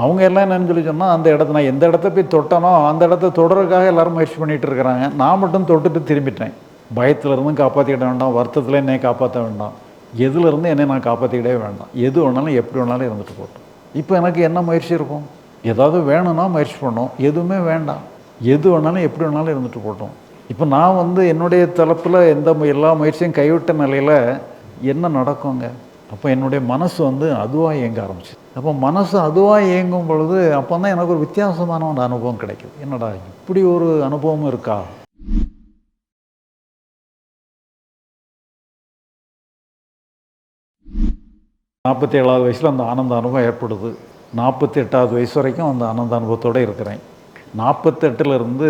அவங்க எல்லாம் என்னன்னு சொல்லி சொன்னால் அந்த இடத்த நான் எந்த இடத்த போய் தொட்டனோ அந்த இடத்த தொடறதுக்காக எல்லாரும் முயற்சி பண்ணிட்டு இருக்கிறாங்க. நான் மட்டும் தொட்டுட்டு திரும்பிட்டேன். பயத்தில் இருந்தும் காப்பாற்றிக்கிட வேண்டாம். வருத்தத்தில் என்னை காப்பாற்ற வேண்டாம். எதுலேருந்து என்னை நான் காப்பாற்றிக்கிட்டே வேண்டாம். எது வேணாலும் எப்படி வேணாலும் இருந்துட்டு போட்டோம் இப்போ எனக்கு என்ன முயற்சி இருக்கும்? ஏதாவது வேணும்னா முயற்சி பண்ணோம். எதுவுமே வேண்டாம். எது வேணாலும் எப்படி வேணாலும் இருந்துட்டு போட்டோம் இப்போ நான் வந்து என்னுடைய தளப்பில் எந்த எல்லா முயற்சியும் கைவிட்ட நிலையில் என்ன நடக்குங்க? அப்போ என்னுடைய மனசு வந்து அதுவாக இயங்க ஆரம்பிச்சு அப்போ மனசு அதுவாக இயங்கும் பொழுது அப்போ தான் எனக்கு ஒரு வித்தியாசமான ஒரு அனுபவம் கிடைக்குது. என்னடா இப்படி ஒரு அனுபவம் இருக்கா? நாற்பத்தி ஏழாவது வயசில் அந்த ஆனந்த அனுபவம் ஏற்படுது. நாற்பத்தி எட்டாவது வயசு வரைக்கும் அந்த ஆனந்த அனுபவத்தோடு இருக்கிறேன். நாற்பத்தெட்டுலேருந்து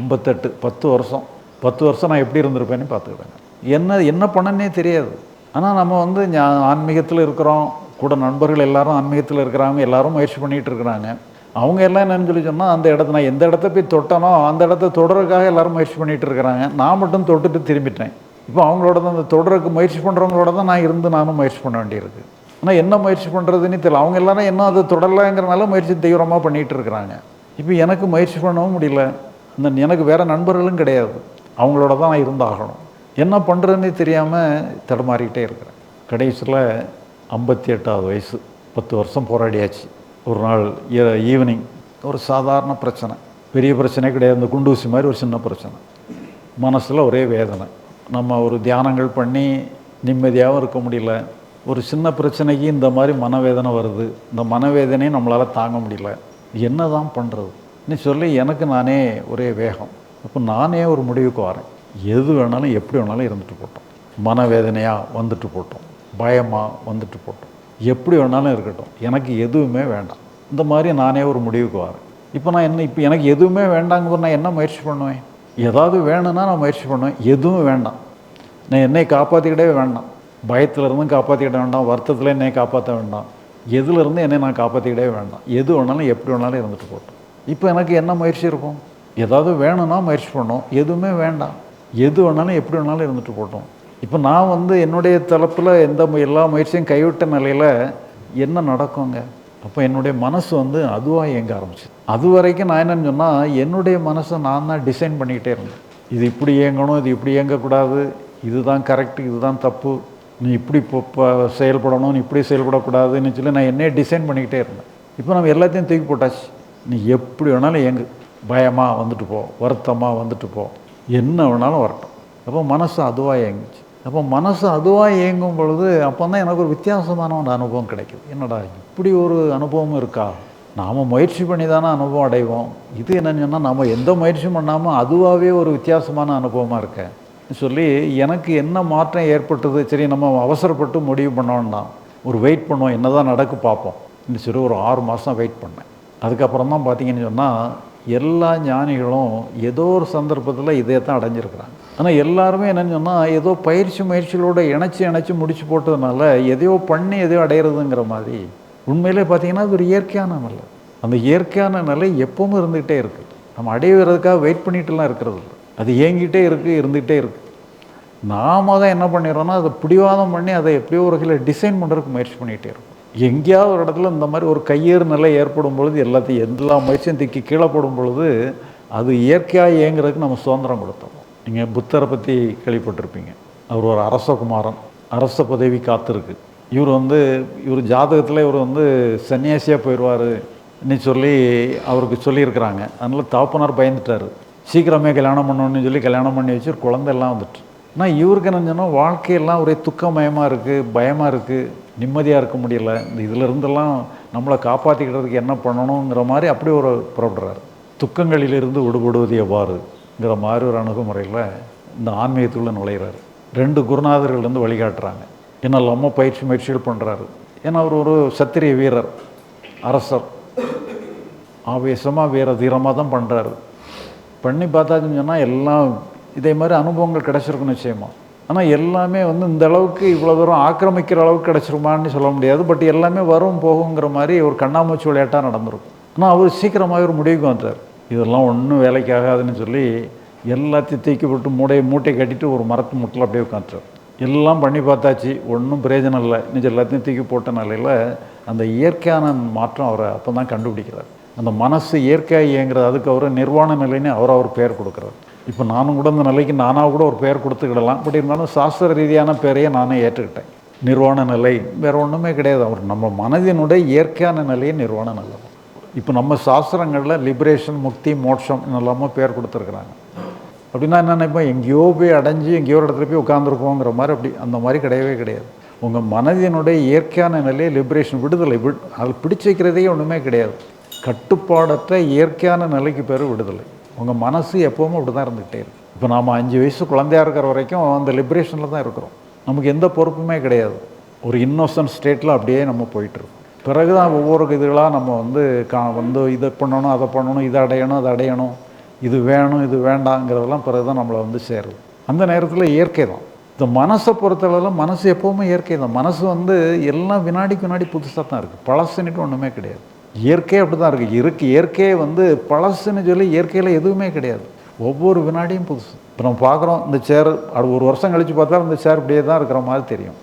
ஐம்பத்தெட்டு பத்து வருஷம். பத்து வருஷம் நான் எப்படி இருந்திருப்பேன்னு பார்த்துக்கிட்டேன் என்ன என்ன பண்ணனே தெரியாது. ஆனால் நம்ம வந்து ஞா- ஆன்மீகத்தில் இருக்கிறோம். கூட நண்பர்கள் எல்லாரும் ஆன்மீகத்தில் இருக்கிறாங்க. எல்லாரும் முயற்சி பண்ணிகிட்டு இருக்கிறாங்க. அவங்க எல்லாம் என்னன்னு சொல்லி சொன்னால் அந்த இடத்த நான் எந்த இடத்த போய் தொட்டனோ அந்த இடத்த தொடருக்காக எல்லாரும் முயற்சி பண்ணிகிட்டு இருக்கிறாங்க. நான் மட்டும் தொட்டுட்டு திரும்பிட்டேன். இப்போ அவங்களோட தான் அந்த தொடருக்கு முயற்சி பண்ணுறவங்களோட தான் நான் இருந்து நானும் முயற்சி பண்ண வேண்டியிருக்கு. ஆனால் என்ன முயற்சி பண்ணுறதுன்னு தெரியல. அவங்க எல்லாரும் இன்னும் அதை தொடரலங்கிறனால முயற்சி தீவிரமாக பண்ணிகிட்டு இருக்கிறாங்க. இப்போ எனக்கு முயற்சி பண்ணவும் முடியல. இந்த எனக்கு வேறு நண்பர்களும் கிடையாது. அவங்களோட தான் நான் இருந்தாகணும். என்ன பண்ணுறதுன்னே தெரியாமல் தடுமாறிக்கிட்டே இருக்கிறேன். கடைசியில் ஐம்பத்தி எட்டாவது வயசு பத்து வருஷம் போராடியாச்சு. ஒரு நாள் ஈவினிங் ஒரு சாதாரண பிரச்சனை. பெரிய பிரச்சனை கிடையாது. இந்த குண்டூசி மாதிரி ஒரு சின்ன பிரச்சனை. மனசில் ஒரே வேதனை. நம்ம ஒரு தியானங்கள் பண்ணி நிம்மதியாகவும் இருக்க முடியல. ஒரு சின்ன பிரச்சனைக்கு இந்த மாதிரி மனவேதனை வருது. இந்த மனவேதனையை நம்மளால் தாங்க முடியல. என்ன தான் பண்ணுறது சொல்லி எனக்கு நானே ஒரே வேகம். அப்போ நானே ஒரு முடிவுக்கு வரேன். எது வேணாலும் எப்படி வேணாலும் இருந்துட்டு போட்டோம். மனவேதனையாக வந்துட்டு போட்டோம். பயமாக வந்துட்டு போட்டோம். எப்படி வேணாலும் இருக்கட்டும். எனக்கு எதுவுமே வேண்டாம். இந்த மாதிரி நானே ஒரு முடிவுக்கு வரேன். இப்போ நான் என்ன இப்போ எனக்கு எதுவுமே வேண்டாங்கிற நான் என்ன முயற்சி பண்ணுவேன்? ஏதாவது வேணும்னா நான் முயற்சி பண்ணுவேன். எதுவும் வேண்டாம். நான் என்னை காப்பாற்றிக்கிட்டே வேண்டாம். பயத்துல இருந்தும் காப்பாற்றிக்கிட வேண்டாம். வருத்தத்தில் என்னை காப்பாற்ற வேண்டாம். எதுலேருந்து என்னை நான் காப்பாற்றிக்கிட்டே வேண்டாம். எது வேணாலும் எப்படி வேணாலும் இருந்துட்டு போட்டோம். இப்போ எனக்கு என்ன முயற்சி இருக்கும்? ஏதாவது வேணும்னா முயற்சி பண்ணோம். எதுவுமே வேண்டாம். எது வேணாலும் எப்படி வேணாலும் இருந்துட்டு போட்டோம் இப்போ நான் வந்து என்னுடைய தளப்பில் எந்த மு- எல்லா முயற்சியும் கைவிட்ட நிலையில் என்ன நடக்குங்க? அப்போ என்னுடைய மனசு வந்து அதுவாக இயங்க ஆரம்பிச்சு. அது வரைக்கும் நான் என்னன்னு சொன்னால் என்னுடைய மனசை நான் தான் டிசைன் பண்ணிக்கிட்டே இருந்தேன். இது இப்படி இயங்கணும் இது இப்படி இயங்கக்கூடாது இதுதான் கரெக்டு இதுதான் தப்பு நீ இப்படி இப்போ இப்போ செயல்படணும் நீ இப்படி செயல்படக்கூடாதுன்னு சொல்லி நான் என்னையே டிசைன் பண்ணிக்கிட்டே இருந்தேன். இப்போ நம்ம எல்லாத்தையும் தூக்கி போட்டாச்சு. நீ எப்படி வேணாலும் இயங்கு. பயமாக வந்துட்டு போ வருத்தமாக வந்துட்டு போ. என்ன வேணாலும் வரட்டும். அப்போ மனசு அதுவாக இயங்குச்சு. அப்போ மனசு அதுவாக இயங்கும் பொழுது அப்போ தான் எனக்கு ஒரு வித்தியாசமான ஒரு அனுபவம் கிடைக்குது. என்னடா இப்படி ஒரு அனுபவம் இருக்கா? நாம் முயற்சி பண்ணி தானே அனுபவம் அடைவோம். இது என்னன்னு சொன்னால் நம்ம எந்த முயற்சியும் பண்ணாமல் அதுவாகவே ஒரு வித்தியாசமான அனுபவமாக இருக்கேன் சொல்லி எனக்கு என்ன மாற்றம் ஏற்பட்டது? சரி நம்ம அவசரப்பட்டு முடிவு பண்ண வேண்டாம் ஒரு வெயிட் பண்ணுவோம் என்ன தான் நடக்கு பார்ப்போம். இன்னும் சரி ஒரு ஆறு மாதம் வெயிட் பண்ணேன். அதுக்கப்புறம் தான் பார்த்தீங்கன்னு சொன்னால் எல்லா ஞானிகளும் ஏதோ ஒரு சந்தர்ப்பத்தில் இதை தான் அடைஞ்சிருக்கிறாங்க. ஆனால் எல்லாருமே என்னென்னு சொன்னால் ஏதோ பயிற்சி முயற்சிகளோடு இணைச்சி இணைச்சி முடிச்சு போட்டதுனால எதையோ பண்ணி எதையோ அடையிறதுங்கிற மாதிரி உண்மையிலே பார்த்தீங்கன்னா அது ஒரு இயற்கையான நிலை. அந்த இயற்கையான நிலை எப்பவும் இருந்துகிட்டே இருக்குது நம்ம அடையிறதுக்காக வெயிட் பண்ணிகிட்டுலாம் இருக்கிறது இல்லை. அது இயங்கிட்டே இருக்குது இருந்துகிட்டே இருக்குது நாம தான் என்ன பண்ணிடுறோன்னா அதை பிடிவாதம் பண்ணி அதை எப்படியோ ஒரு வகையில் டிசைன் பண்ணுறதுக்கு முயற்சி பண்ணிகிட்டே இருக்கும். எங்கேயாவது ஒரு இடத்துல இந்த மாதிரி ஒரு கையேறு நிலை ஏற்படும் பொழுது எல்லாத்தையும் எல்லா முயற்சியும் திக்கி கீழே போடும் பொழுது அது இயற்கையாக இயங்குறதுக்கு நம்ம சுதந்திரம் கொடுத்தோம் நீங்கள் புத்தரை பற்றி கேள்விப்பட்டிருப்பீங்க. அவர் ஒரு அரசகுமாரன் அரச பதவி காத்திருக்கு. இவர் வந்து இவர் ஜாதகத்தில் இவர் வந்து சன்னியாசியாக போயிடுவார் சொல்லி அவருக்கு சொல்லியிருக்கிறாங்க. அதனால் தாப்பனார் பயந்துட்டார். சீக்கிரமே கல்யாணம் பண்ணணும்னு சொல்லி கல்யாணம் பண்ணி வச்சு ஒரு குழந்தை எல்லாம் வந்துட்டு. ஆனால் இவருக்கு என்ன சொன்னால் வாழ்க்கையெல்லாம் ஒரே துக்கமயமாக இருக்குது பயமாக இருக்குது நிம்மதியாக இருக்க முடியல. இந்த இதுல இருந்தெல்லாம் நம்மளை காப்பாற்றிக்கிறதுக்கு என்ன பண்ணணுங்கிற மாதிரி அப்படி ஒரு புறப்படுறார். துக்கங்களிலிருந்து விடுபடுவது எவ்வாறுங்கிற மாதிரி ஒரு அணுகுமுறையில் இந்த ஆன்மீகத்துக்குள்ளே நுழையிறாரு. ரெண்டு குருநாதர்கள் வந்து வழிகாட்டுறாங்க. என்ன இல்லாமல் பயிற்சி முயற்சிகள் பண்ணுறாரு ஏன்னா அவர் ஒரு சத்திரிய வீரர் அரசர். ஆவேசமாக வீர தீரமாக தான் பண்ணுறாரு பண்ணி பார்த்தாச்சுன்னு சொன்னால் எல்லாம் இதே மாதிரி அனுபவங்கள் கிடச்சிருக்கும் நிச்சயமா. ஆனால் எல்லாமே வந்து இந்த அளவுக்கு இவ்வளோ தூரம் ஆக்கிரமிக்கிற அளவுக்கு கிடச்சிருமான்னு சொல்ல முடியாது. பட் எல்லாமே வரும் போகுங்கிற மாதிரி ஒரு கண்ணாமூச்சி விளையாட்டாக நடந்திருக்கும். ஆனால் அவர் சீக்கிரமாக ஒரு முடிவுக்கு வந்தார் இதெல்லாம் ஒன்றும் வேலைக்கு ஆகாதுன்னு சொல்லி எல்லாத்தையும் தூக்கி போட்டு மூடையை மூட்டை கட்டிட்டு ஒரு மரத்து முட்டில் அப்படியே உட்காந்துட்டார். எல்லாம் பண்ணி பார்த்தாச்சு. ஒன்றும் பிரயோஜனம் இல்லை. நிஜம் எல்லாத்தையும் தூக்கி போட்ட நிலையில் அந்த இயற்கையான மாற்றம் அவரை அப்போ தான் கண்டுபிடிக்கிறார். அந்த மனசு இயற்கையாக இயங்குறது அதுக்கு அவர் நிர்வாண நிலைன்னு அவர் அவர் பேர் கொடுக்குறாரு. இப்போ நானும் கூட இந்த நிலைக்கு நானாக கூட ஒரு பேர் கொடுத்துக்கிடலாம். பட் இருந்தாலும் சாஸ்திர ரீதியான பேரையே நானே ஏற்றுக்கிட்டேன். நிர்வாண நிலை வேறு ஒன்றுமே கிடையாது. அவர் நம்ம மனதினுடைய இயற்கையான நிலையே நிர்வாண நிலை. இப்போ நம்ம சாஸ்திரங்களில் லிபரேஷன் முக்தி மோட்சம் எல்லாமே பேர் கொடுத்துருக்குறாங்க. அப்படின்னா என்ன நினைப்போம் எங்கேயோ போய் அடைஞ்சு எங்கேயோ ஒரு இடத்துல போய் உட்காந்துருக்கோங்கிற மாதிரி அப்படி அந்த மாதிரி கிடையவே கிடையாது. உங்கள் மனதினுடைய இயற்கையான நிலையை லிபரேஷன் விடுதலை விடு அதில் பிடிச்சு வைக்கிறதே ஒன்றுமே கிடையாது. கட்டுப்பாடற்ற இயற்கையான நிலைக்கு பேர் விடுதலை. உங்கள் மனசு எப்போவுமே அப்படி தான் இருந்துகிட்டே இருக்கு. இப்போ நாம் அஞ்சு வயசு குழந்தையா இருக்கிற வரைக்கும் அந்த லிபரேஷனில் தான் இருக்கிறோம். நமக்கு எந்த பொறுப்புமே கிடையாது. ஒரு இன்னோசன்ட் ஸ்டேட்டில் அப்படியே நம்ம போயிட்டுருக்கோம். பிறகு தான் ஒவ்வொரு இதுகளாக நம்ம வந்து கா வந்து இதை பண்ணணும் அதை பண்ணணும் இதை அடையணும் அதை அடையணும் இது வேணும் இது வேண்டாங்கிறதெல்லாம் பிறகு தான் நம்மளை வந்து சேருது. அந்த நேரத்தில் இயற்கை தான். இந்த மனசை பொறுத்தளவில் மனசு எப்போவுமே இயற்கை தான். மனசு வந்து எல்லாம் வினாடிக்கு வினாடி புதுசாக தான் இருக்குது பழசுன்னுட்டு ஒன்றுமே கிடையாது. இயற்கை அப்படி தான் இருக்குது இருக்கு இயற்கையே வந்து பழசுன்னு சொல்லி இயற்கையில் எதுவுமே கிடையாது. ஒவ்வொரு வினாடியும் புதுசு. இப்போ நம்ம பார்க்குறோம் இந்த சேர் அது ஒரு வருஷம் கழித்து பார்த்தா இந்த சேர் இப்படியே தான் இருக்கிற மாதிரி தெரியும்.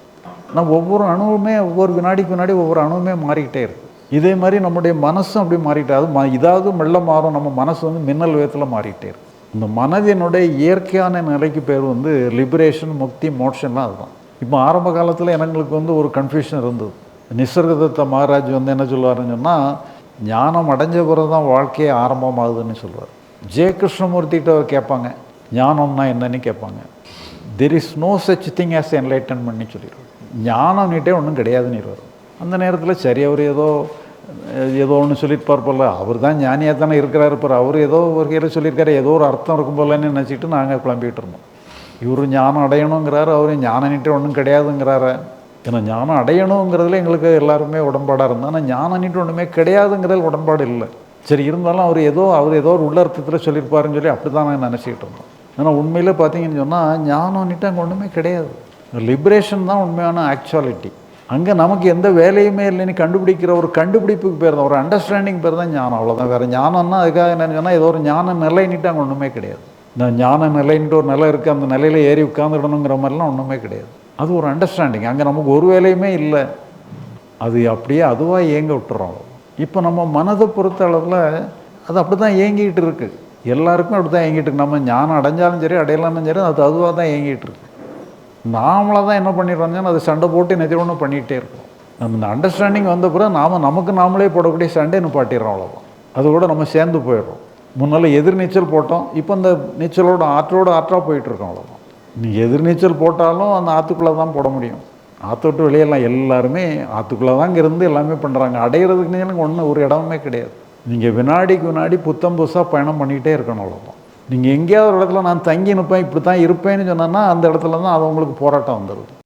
நம்ம ஒவ்வொரு அணுவுமே ஒவ்வொரு வினாடிக்கு வினாடி ஒவ்வொரு அணுவுமே மாறிக்கிட்டே இருக்குது இதே மாதிரி நம்முடைய மனசும் அப்படி மாறிட்டே அது ம இதாவது மெல்ல மாறும். நம்ம மனசு வந்து மின்னல் வேகத்தில் மாறிக்கிட்டே இருக்கு. இந்த மனதினுடைய இயற்கையான நிலைக்கு பேர் வந்து லிபரேஷன் முக்தி மோட்சம்லாம் அதுதான். இப்போ ஆரம்ப காலத்தில் எங்களுக்கு வந்து ஒரு கன்ஃபியூஷன் இருந்தது. நிசர்கதத்த மகாராஜ் வந்து என்ன சொல்லுவாருன்னு சொன்னால் ஞானம் அடைஞ்ச பிறகு தான் வாழ்க்கையே ஆரம்பமாகுதுன்னு சொல்லுவார். ஜெய கிருஷ்ணமூர்த்திகிட்ட அவர் கேட்பாங்க ஞானம்னா என்னன்னு கேட்பாங்க. There is no such thing as என்லைட்டன்மெண்ட்னு சொல்லிடுவார். ஞானம்னுட்டே ஒன்றும் கிடையாதுன்னு அந்த நேரத்தில் சரி அவர் ஏதோ ஏதோ ஒன்று சொல்லியிருப்பார் போல அவர் தான் ஞானியாக தானே இருக்கிறாரு பார் அவர் ஏதோ ஒரு கையில் சொல்லியிருக்காரு ஏதோ ஒரு அர்த்தம் இருக்கும் போலன்னு நினச்சிட்டு நாங்கள் கிளம்பிகிட்டு இருந்தோம். இவர் ஞானம் அடையணுங்கிறாரு அவர் ஞானம்னுட்டே ஒன்றும் கிடையாதுங்கிறாரு. ஏன்னா ஞானம் அடையணுங்கிறதுல எங்களுக்கு எல்லாருமே உடன்பாடாக இருந்தால் ஆனால் ஞானனிட்டு ஒன்றுமே கிடையாதுங்கிறதுல உடன்பாடு இல்லை. சரி இருந்தாலும் அவர் ஏதோ அவர் ஏதோ ஒரு உள்ளர்த்தத்தில் சொல்லியிருப்பாருன்னு சொல்லி அப்படி தான் நாங்கள் நினச்சிக்கிட்டு இருந்தோம். ஏன்னா உண்மையில் பார்த்தீங்கன்னு சொன்னால் ஞானம்னுட்டு அங்கே ஒன்றுமே கிடையாது. லிபரேஷன் தான் உண்மையான ஆக்சுவாலிட்டி அங்கே நமக்கு எந்த வேலையுமே இல்லைன்னு கண்டுபிடிக்கிற ஒரு கண்டுபிடிப்புக்கு பேர் தான் ஒரு அண்டர்ஸ்டாண்டிங் பேர் தான் ஞானம். அவ்வளோதான் வேறு ஞானம்னா அதுக்காக என்னென்னு சொன்னால் ஏதோ ஒரு ஞான நிலைன்னுட்டு அங்கே ஒன்றுமே கிடையாது. இந்த ஞான நிலைன்ட்டு ஒரு நிலை இருக்குது அந்த நிலையில் ஏறி உட்காந்துடணுங்கிற மாதிரிலாம் ஒன்றுமே கிடையாது. அது ஒரு அண்டர்ஸ்டாண்டிங் அங்கே நமக்கு ஒரு வேலையுமே இல்லை. அது அப்படியே அதுவாக ஏங்க விட்டுறோம். இப்போ நம்ம மனதை பொறுத்த அளவில் அது அப்படி தான் இயங்கிட்டு இருக்குது எல்லாருக்கும் அப்படி தான் இயங்கிட்டு இருக்கு. நம்ம ஞானம் அடைஞ்சாலும் சரி அடையலாம்னு சரி அது அதுவாக தான் இயங்கிட்டு இருக்கு. நாமளாக தான் என்ன பண்ணிடுறோம்னா அது சண்டை போட்டு நெதி ஒன்று பண்ணிகிட்டே இருக்கோம் நம்ம இந்த அண்டர்ஸ்டாண்டிங் வந்த பிறகு நாம் நமக்கு நாமளே போடக்கூடிய சண்டை நிப்பாட்டிடுறோம் அவ்வளோதான் அது கூட நம்ம சேர்ந்து போயிடுறோம். முன்னால் எதிர் நீச்சல் போட்டோம். இப்போ இந்த நீச்சலோட ஆற்றோட ஆற்றாக போயிட்டுருக்கோம் அவ்வளோதான் நீ எதிர்நீச்சல் போட்டாலும் அந்த ஆற்றுக்குள்ளே தான் போட முடியும். ஆற்று விட்டு வெளியெல்லாம் எல்லாருமே ஆற்றுக்குள்ளே தாங்க இருந்து எல்லாமே பண்ணுறாங்க அடையிறதுக்கு எனக்கு ஒன்றும் ஒரு இடமே கிடையாது. நீங்கள் வினாடிக்கு வினாடி புத்தம் புதுசாக பயணம் பண்ணிகிட்டே இருக்கணும் அவ்வளோதான் நீங்கள் எங்கேயாவது ஒரு இடத்துல நான் தங்கி நிற்பேன் இப்படி தான் இருப்பேன்னு சொன்னேன்னா அந்த இடத்துல தான் அது உங்களுக்கு போராட்டம் வந்துடுது